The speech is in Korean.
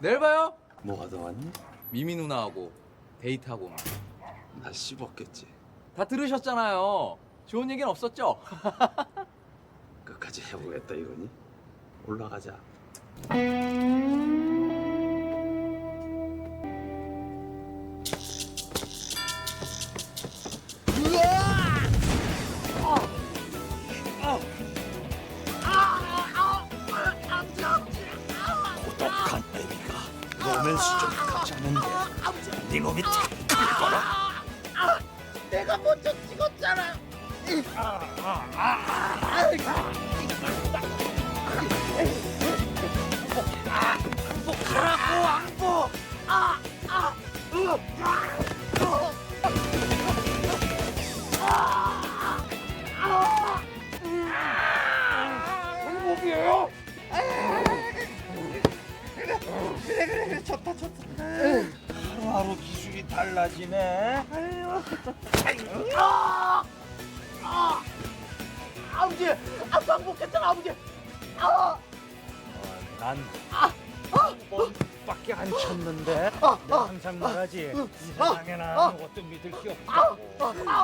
내일 봐요. 뭐가 더 왔니? 미미 누나하고 데이트하고 막. 나 씹었겠지. 다 들으셨잖아요. 좋은 얘기는 없었죠? 끝까지 해보겠다 이거니? 올라가자. 고독한 로맨스 좀 가자는데 네 몸이 다 내가 먼저 찍었잖아. 하루하루 달라지네. 아버지, 아 방복했잖아 아버지. 아, 난 번밖에 안 쳤는데 내가 항상 말하지 이 세상에는 아무것도 믿을 게 없다고. 하나